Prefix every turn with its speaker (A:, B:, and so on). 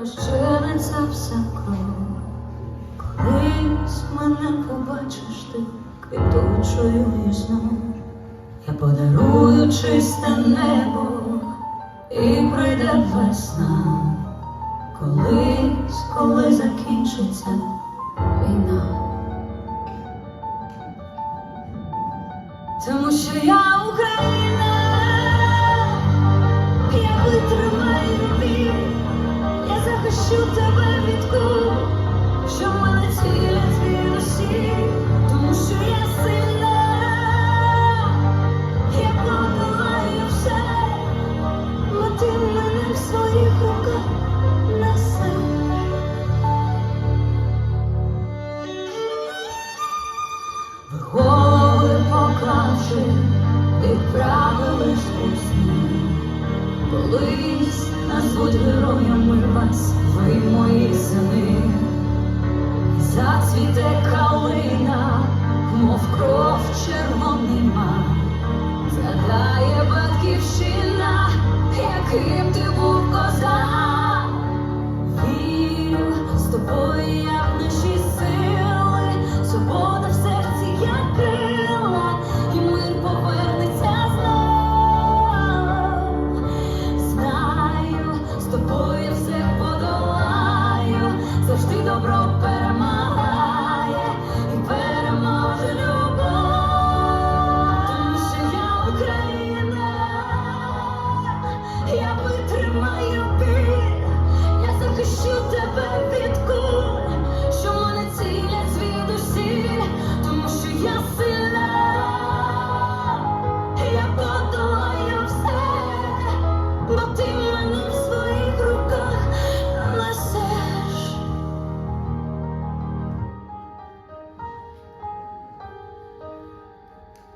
A: розчиниться вся кров. Колись мене побачиш ти квітучою і. Я подарую чисте небо і прийде весна. Колись, коли закінчиться війна. Тому що я Україна, від кул, що мене цілять звідусі, тому що я сильна, я подолаю все, бо ти в своїх руках несеш. Ви голови поклавши, відправились у сни. Колись героями foi a